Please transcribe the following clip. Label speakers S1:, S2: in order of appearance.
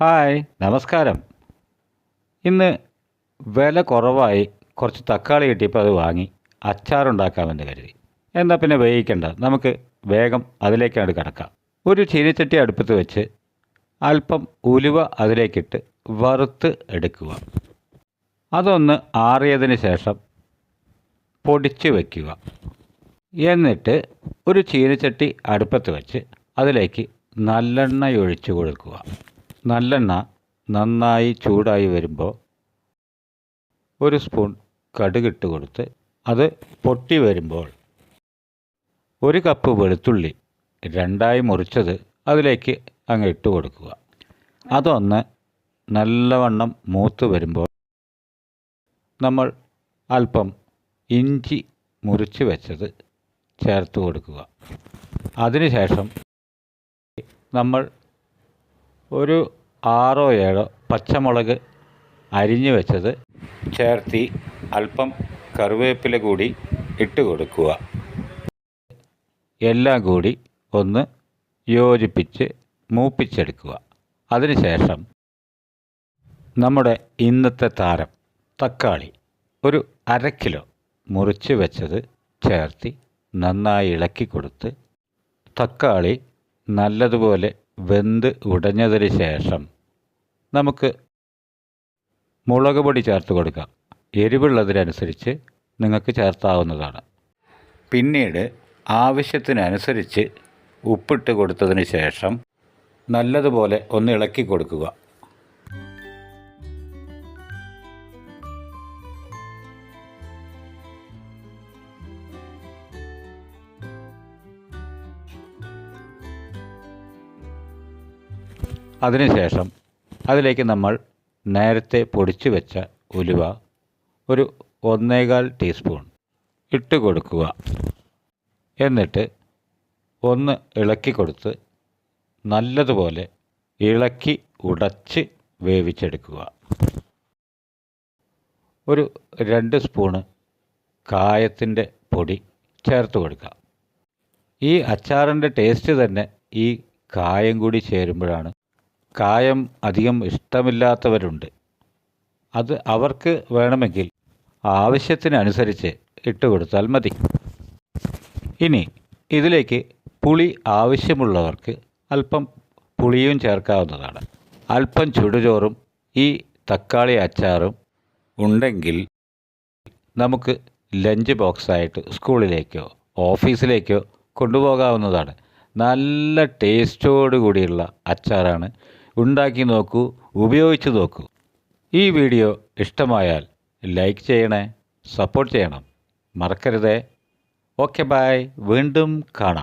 S1: Hi. നമസ്കാരം. ഇന്ന് വില കുറവായി കുറച്ച് തക്കാളി കിട്ടിയപ്പോൾ അത് വാങ്ങി. അച്ചാറുണ്ടാക്കാമെന്ന് കരുതി. എന്നാൽ പിന്നെ വേവിക്കണ്ട നമുക്ക് വേഗം അതിലേക്കാണ് കിടക്കാം. ഒരു ചീനിച്ചട്ടി അടുപ്പത്ത് വെച്ച് അല്പം ഉലുവ അതിലേക്കിട്ട് വറുത്ത് എടുക്കുക. അതൊന്ന് ആറിയതിന് ശേഷം പൊടിച്ച് വയ്ക്കുക എന്നിട്ട് ഒരു ചീനച്ചട്ടി അടുപ്പത്ത് വെച്ച് അതിലേക്ക് നല്ലെണ്ണ ഒഴിച്ചു കൊടുക്കുക. നല്ലെണ്ണ നന്നായി ചൂടായി വരുമ്പോൾ ഒരു സ്പൂൺ കടുകിട്ട് കൊടുത്ത് അത് പൊട്ടി വരുമ്പോൾ ഒരു കപ്പ് വെളുത്തുള്ളി രണ്ടായി മുറിച്ചത് അതിലേക്ക് അങ്ങ് ഇട്ട് കൊടുക്കുക. അതൊന്ന് നല്ലവണ്ണം മൂത്ത് വരുമ്പോൾ നമ്മൾ അല്പം ഇഞ്ചി മുറിച്ച് വെച്ചത് ചേർത്ത് കൊടുക്കുക. അതിനുശേഷം നമ്മൾ ഒരു ആറോ ഏഴോ പച്ചമുളക് അരിഞ്ഞു വെച്ചത് ചേർത്തി അല്പം കറിവേപ്പില കൂടി ഇട്ട് കൊടുക്കുക. എല്ലാം കൂടി ഒന്ന് യോജിപ്പിച്ച് മൂപ്പിച്ചെടുക്കുക. അതിനുശേഷം നമ്മുടെ ഇന്നത്തെ താരം തക്കാളി ഒരു അര കിലോ മുറിച്ച് വെച്ചത് ചേർത്തി നന്നായി ഇളക്കി കൊടുത്ത് തക്കാളി നല്ലതുപോലെ വെന്ത് ഉടഞ്ഞതിന് ശേഷം നമുക്ക് മുളക് പൊടി ചേർത്ത് കൊടുക്കാം. എരിവുള്ളതിനനുസരിച്ച് നിങ്ങൾക്ക് ചേർത്താവുന്നതാണ്. പിന്നീട് ആവശ്യത്തിനനുസരിച്ച് ഉപ്പിട്ട് കൊടുത്തതിന് ശേഷം നല്ലതുപോലെ ഒന്ന് ഇളക്കി കൊടുക്കുക. അതിനുശേഷം അതിലേക്ക് നമ്മൾ നേരത്തെ പൊടിച്ചു വെച്ച ഉലുവ ഒരു ഒന്നേകാൽ ടീസ്പൂൺ ഇട്ട് കൊടുക്കുക. എന്നിട്ട് ഒന്ന് ഇളക്കി കൊടുത്ത് നല്ലതുപോലെ ഇളക്കി ഉടച്ച് വേവിച്ചെടുക്കുക. ഒരു രണ്ട് സ്പൂണ് കായത്തിന്റെ പൊടി ചേർത്ത് കൊടുക്കുക. ഈ അച്ചാറിന്റെ ടേസ്റ്റ് തന്നെ ഈ കായം കൂടി ചേരുമ്പോഴാണ് കായം അധികം ഇഷ്ടമില്ലാത്തവരുണ്ട്. അത് അവർക്ക് വേണമെങ്കിൽ ആവശ്യത്തിനനുസരിച്ച് ഇട്ട് കൊടുത്താൽ മതി. ഇനി ഇതിലേക്ക് പുളി ആവശ്യമുള്ളവർക്ക് അല്പം പുളിയും ചേർക്കാവുന്നതാണ്. അല്പം ചുടുചോറും ഈ തക്കാളി അച്ചാറും ഉണ്ടെങ്കിൽ നമുക്ക് ലഞ്ച് ബോക്സായിട്ട് സ്കൂളിലേക്കോ ഓഫീസിലേക്കോ കൊണ്ടുപോകാവുന്നതാണ്. നല്ല ടേസ്റ്റോട് കൂടിയുള്ള അച്ചാറാണ് ഉണ്ടാക്കി നോക്കൂ ഉപയോഗിച്ച് നോക്കൂ. ഈ വീഡിയോ ഇഷ്ടമായാൽ ലൈക്ക് ചെയ്യണേ സപ്പോർട്ട് ചെയ്യണം. മറക്കരുതേ. ഓക്കെ ബായ് വീണ്ടും കാണാം.